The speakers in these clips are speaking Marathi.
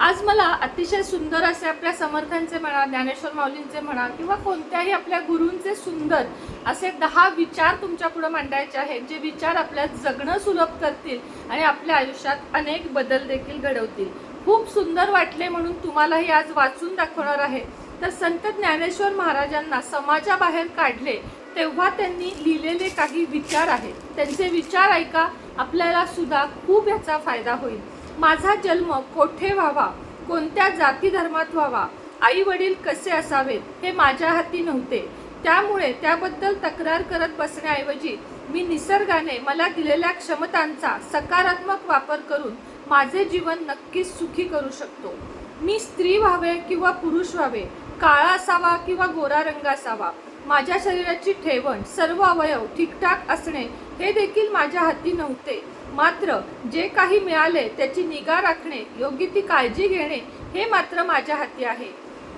आज मला अतिशय सुंदर असे आपल्या समर्थांचे म्हणा ज्ञानेश्वर माऊलींचे म्हणा किंवा कोणत्याही आपल्या गुरूंचे सुंदर असे दहा विचार तुमच्यापुढे मांडायचे आहेत जे विचार आपल्या जगणं सुलभ करतील आणि आपल्या आयुष्यात अनेक बदल देखील घडवतील. खूप सुंदर वाटले म्हणून तुम्हालाही आज वाचून दाखवणार आहे. तर संत ज्ञानेश्वर महाराजांना समाजाबाहेर काढले तेव्हा त्यांनी लिहिलेले काही विचार आहेत. त्यांचे विचार ऐका आपल्याला सुद्धा खूप याचा फायदा होईल. माझा जन्म कोठे व्हावा? कोणत्या जाती धर्मात व्हावा? आई वडील कसे असावेत? हे माझ्या हाती नव्हते. त्यामुळे त्याबद्दल तक्रार करत बसण्याऐवजी मी निसर्गाने मला दिलेल्या क्षमतांचा सकारात्मक वापर करून माझे जीवन नक्कीच सुखी करू शकतो. मी स्त्री व्हावे किंवा पुरुष व्हावे काळा असावा किंवा गोरा रंग असावा माझ्या शरीराची ठेवण सर्व अवयव ठीकठाक असणे हे देखील माझ्या हाती नव्हते. मात्र जे काही मिळाले त्याची निगा राखणे योग्य ती काळजी घेणे हे मात्र माझ्या हाती आहे.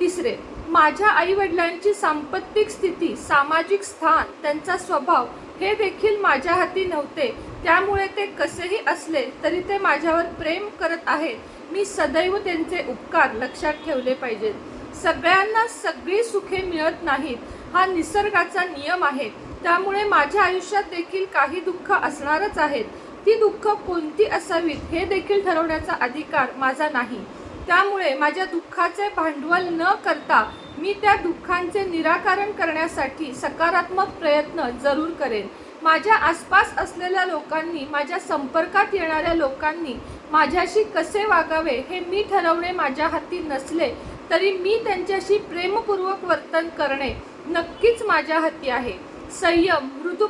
तिसरे माझ्या आईवडिलांची सांपत्तिक स्थिती सामाजिक स्थान त्यांचा स्वभाव हे देखील माझ्या हाती नव्हते. त्यामुळे ते कसेही असले तरी ते माझ्यावर प्रेम करत आहेत मी सदैव त्यांचे उपकार लक्षात ठेवले पाहिजेत. सगळ्यांना सगळी सुखे मिळत नाहीत. हा निसर्गाचा नियम आहे. त्यामुळे माझ्या आयुष्यात देखील काही दुःख असणारच आहेत. ती दुःख कोणती असावीत हे देखील ठरवण्याचा अधिकार माझा नाही. त्यामुळे माझ्या दुःखाचे भांडवल न करता मी त्या दुःखांचे निराकरण करण्यासाठी सकारात्मक प्रयत्न जरूर करेन. माझ्या आसपास असलेल्या लोकांनी माझ्या संपर्कात येणाऱ्या लोकांनी माझ्याशी कसे वागावे हे मी ठरवणे माझ्या हाती नसले तरी मी त्यांच्याशी प्रेमपूर्वक वर्तन करणे नक्कीच माझ्या हाती आहे. संयम मृदू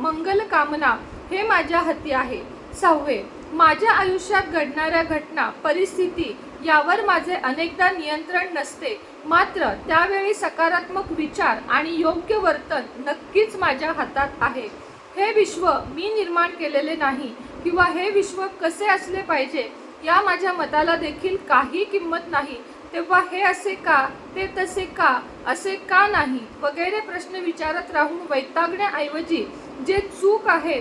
मंगल कामना हे माझ्या हाती आहे. सहावे माझ्या आयुष्यात घडणाऱ्या घटना परिस्थिती यावर माझे अनेकदा नियंत्रण नसते. मात्र त्यावेळी सकारात्मक विचार आणि योग्य वर्तन नक्कीच माझ्या हातात आहे. हे विश्व मी निर्माण केलेले नाही किंवा हे विश्व कसे असले पाहिजे या माझ्या मताला देखील काही किंमत नाही. तेव्हा हे असे का ते तसे का असे का नाही वगैरे प्रश्न विचारत राहून वैतागण्याऐवजी जे चूक आहे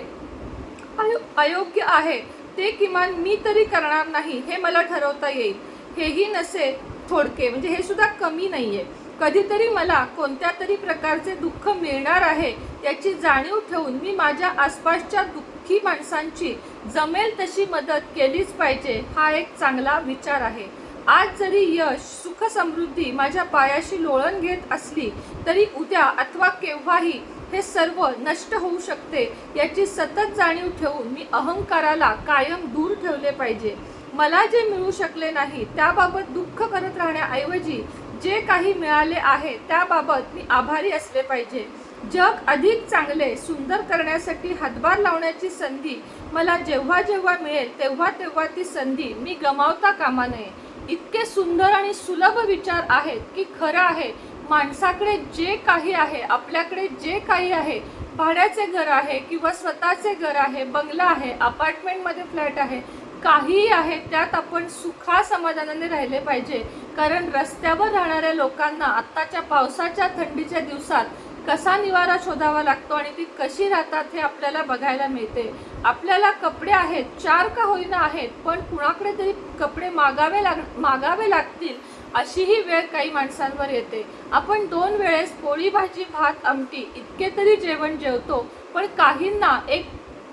अयो अयोग्य आहे ते किमान मी तरी करणार नाही हे मला ठरवता येईल. हेही नसे थोडके म्हणजे हे सुद्धा कमी नाही आहे कधीतरी मला कोणत्या तरी प्रकारचे दुःख मिळणार आहे याची जाणीव ठेवून मी माझ्या आसपासच्या दुःखी माणसांची जमेल तशी मदत केलीच पाहिजे हा एक चांगला विचार आहे. आज जरी यश सुख समृद्धी माझ्या पायाशी लोळण घेत असली तरी उद्या अथवा केव्हाही हे सर्व नष्ट होऊ शकते याची सतत जाणीव ठेवून मी अहंकाराला कायम दूर ठेवले पाहिजे. मला जे मिळू शकले नाही त्याबाबत दुःख करत राहण्याऐवजी जे काही मिळाले आहे त्याबाबत मी आभारी असले पाहिजे. जग अधिक चांगले सुंदर करण्यासाठी हातभार लावण्याची संधी मला जेव्हा जेव्हा मिळेल तेव्हा तेव्हा ती संधी मी गमावता कामा नये. इतके सुंदर आणि सुलभ विचार आहेत की खरं आहे माणसाकडे जे काही आहे आपल्याकडे जे काही आहे भाड्याचे घर आहे किंवा स्वतःचे घर आहे बंगला आहे अपार्टमेंटमध्ये फ्लॅट आहे काहीही आहे त्यात आपण सुखा समाधानाने राहिले पाहिजे. कारण रस्त्यावर राहणाऱ्या लोकांना आत्ताच्या पावसाच्या थंडीच्या दिवसात कसा निवारा शोधावा लागतो आणि ती कशी राहतात हे आपल्याला बघायला मिळते. आपल्याला कपडे आहेत चार का होईना आहेत पण कुणाकडे तरी कपडे मागावे लाग मागावे लागतील अशीही वेळ काही माणसांवर येते. आपण दोन वेळेस पोळी भाजी भात आमटी इतके तरी जेवण जेवतो पण काहींना एक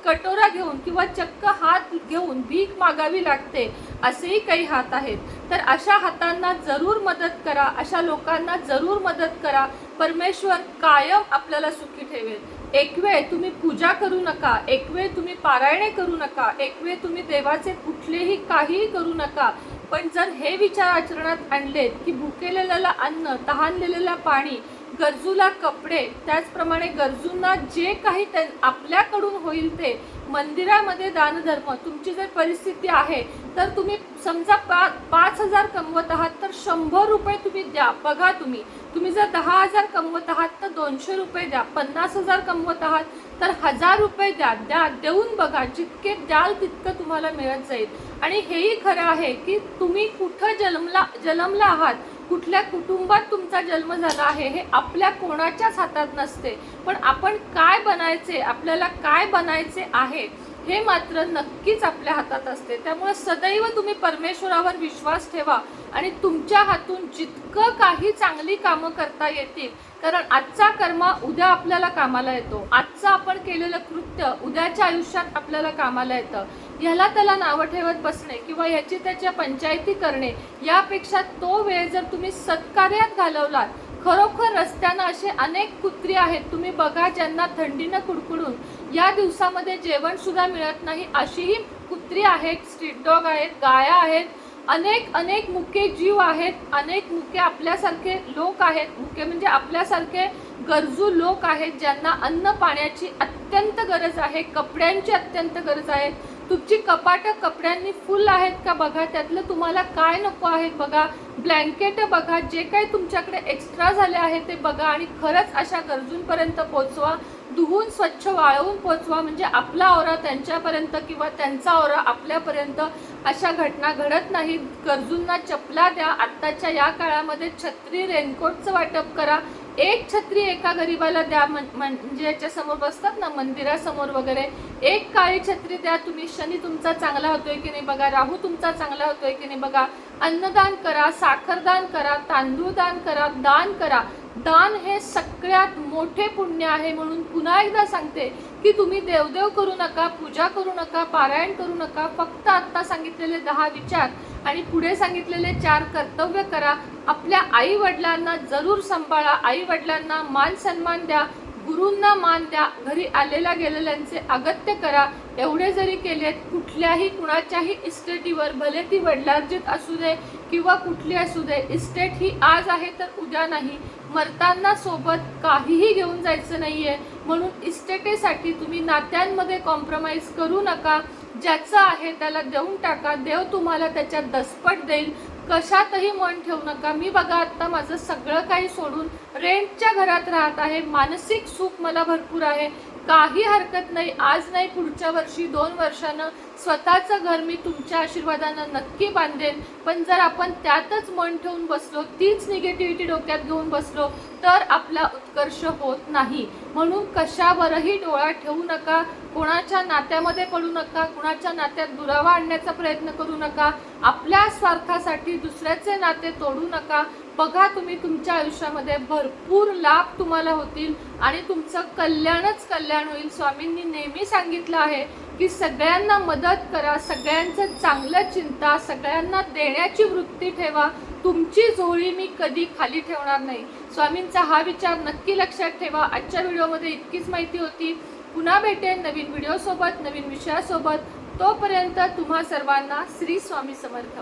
कटोरा घेऊन किंवा चक्क हात घेऊन भीक मागावी लागते असेही काही हात आहेत. तर अशा हातांना जरूर मदत करा अशा लोकांना जरूर मदत करा. परमेश्वर कायम आपल्याला सुखी ठेवेल. एक वेळ तुम्ही पूजा करू नका एक वेळ तुम्ही पारायणे करू नका एक वेळ तुम्ही देवाचे कुठलेही काहीही करू नका. पण जर हे विचार आचरणात आणलेत की भुकेलेल्याला अन्न तहानलेल्याला पाणी गरजूला कपडे त्याचप्रमाणे गरजूंना जे काही त्या आपल्याकडून होईल ते मंदिरामध्ये दानधर्म. तुमची जर परिस्थिती आहे तर तुम्ही समजा पा पाच हजार कमवत आहात तर शंभर रुपये तुम्ही द्या. बघा तुम्ही. तुम्ही जर दहा हजार कमवत आहात तर दोनशे रुपये द्या. पन्नास हजार कमवत आहात तर हजार रुपये द्या. द्या देऊन बघा. जितके द्याल तितकं तुम्हाला मिळत जाईल. आणि हेही खरं आहे की तुम्ही कुठं जन्मला जन्मला आहात कुठल्या कुटुंबात तुमचा जन्म झाला आहे हे आपल्या कोणाच्याच हातात नसते. पण आपण काय बनायचे आपल्याला काय बनायचे आहे हे मात्र नक्कीच आपल्या हातात असते. त्यामुळे सदैव तुम्ही परमेश्वरावर विश्वास ठेवा आणि तुमच्या हातून जितकं काही चांगली कामं करता येतील कारण आजचा कर्म उद्या आपल्याला कामाला येतो. आजचं आपण केलेलं कृत्य उद्याच्या आयुष्यात आपल्याला कामाला येतं. ह्याला त्याला नावं ठेवत बसणे किंवा ह्याची त्याच्या पंचायती करणे यापेक्षा तो वेळ जर तुम्ही सत्कार्यात घालवलात खरोखर रस्त्यानं असे अनेक कुत्री आहेत तुम्ही बघा ज्यांना थंडीनं कुडकुडून या दिवसामध्ये जेवण सुद्धा मिळत नाही. अशीही कुत्री आहेत स्ट्रीट डॉग आहेत गाया आहेत. अनेक अनेक मुके जीव आहेत. अनेक मुके आपल्यासारखे लोक आहेत. मुके म्हणजे आपल्यासारखे गरजू लोक आहेत ज्यांना अन्न पाण्याची अत्यंत गरज आहे कपड्यांची अत्यंत गरज आहे. तुमची कपाटं कपड्यांनी फुल आहेत का बघा? त्यातलं तुम्हाला काय नको आहेत बघा? ब्लँकेट बघा. जे काही तुमच्याकडे एक्स्ट्रा झाले आहे ते बघा आणि खरंच अशा गरजूंपर्यंत पोचवा धुवून स्वच्छ वाळवून पोचवा म्हणजे आपला औरा त्यांच्यापर्यंत किंवा त्यांचा औरा आपल्यापर्यंत अशा घटना घडत नाहीत गरजूंना चपला द्या. आत्ताच्या या काळामध्ये छत्री रेनकोटचं वाटप करा. एक छत्री एका गरीबाला द्या म्हणजे याच्यासमोर बसतात ना मंदिरासमोर वगैरे. एक काळी छत्री द्या. तुम्ही शनी तुमचा चांगला होतोय की नाही बघा. राहू तुमचा चांगला होतोय की नाही बघा. अन्नदान करा साखरदान करा तांदूळ दान करा दान करा. दान हे सगळ्यात मोठे पुण्य आहे म्हणून पुन्हा एकदा सांगते की तुम्ही देवदेव करू नका पूजा करू नका पारायण करू नका फक्त आत्ता सांगितलेले दहा विचार आणि पुढे सांगितलेले चार कर्तव्य करा. आपल्या आई वडिलांना जरूर सांभाळा. आई वडिलांना मान सन्मान द्या. गुरूंना मान द्या. घरी आलेल्या गेलेल्यांचे अगत्य करा. एवढे जरी केलेत कुठल्याही कुणाच्याही इस्टेटीवर भले ती वडिलार्जित असू दे किंवा कुठली असू दे इस्टेट ही आज आहे तर उद्या नाही. मरताना सोबत काहीही घेऊन जायचं नाही आहे म्हणून इस्टेटीसाठी तुम्ही नात्यांमध्ये कॉम्प्रोमाइज करू नका. ज्याचं आहे त्याला देऊन टाका. देव तुम्हाला त्याच्यात दसपट देईल. कशातही मन ठेवू नका. मी बघा आत्ता माझं सगळं काही सोडून रेंटच्या घरात राहत आहे. मानसिक सुख मला भरपूर आहे. काही हरकत नाही. आज नाही पुढच्या वर्षी दोन वर्षानं स्वतःचं घर मी तुमच्या आशीर्वादानं नक्की बांधेन. पण जर आपण त्यातच मन ठेवून बसलो तीच निगेटिव्हिटी डोक्यात घेऊन बसलो तर आपला उत्कर्ष होत नाही. म्हणून कशावरही डोळा ठेवू नका कोणाच्या नात्यामध्ये पडू नका कोणाच्या नात्यात दुरावा आणण्याचा प्रयत्न करू नका आपल्या स्वार्थासाठी दुसऱ्याचे नाते तोडू नका. बघा तुम्ही तुमच्या आयुष्यामध्ये भरपूर लाभ तुम्हाला होतील आणि तुमचं कल्याणच कल्याण होईल. स्वामींनी नेहमी सांगितलं आहे की सगळ्यांना मदत करा सगळ्यांचं चांगलं चिंता सगळ्यांना देण्याची वृत्ती ठेवा. तुमची जोळी मी कधी खाली ठेवणार नाही. स्वामींचा हा विचार नक्की लक्षात ठेवा. आजच्या व्हिडिओमध्ये इतकीच माहिती होती. पुन्हा भेटेन नवीन व्हिडिओसोबत नवीन विषयासोबत. तोपर्यंत तुम्हा सर्वांना श्री स्वामी समर्थ.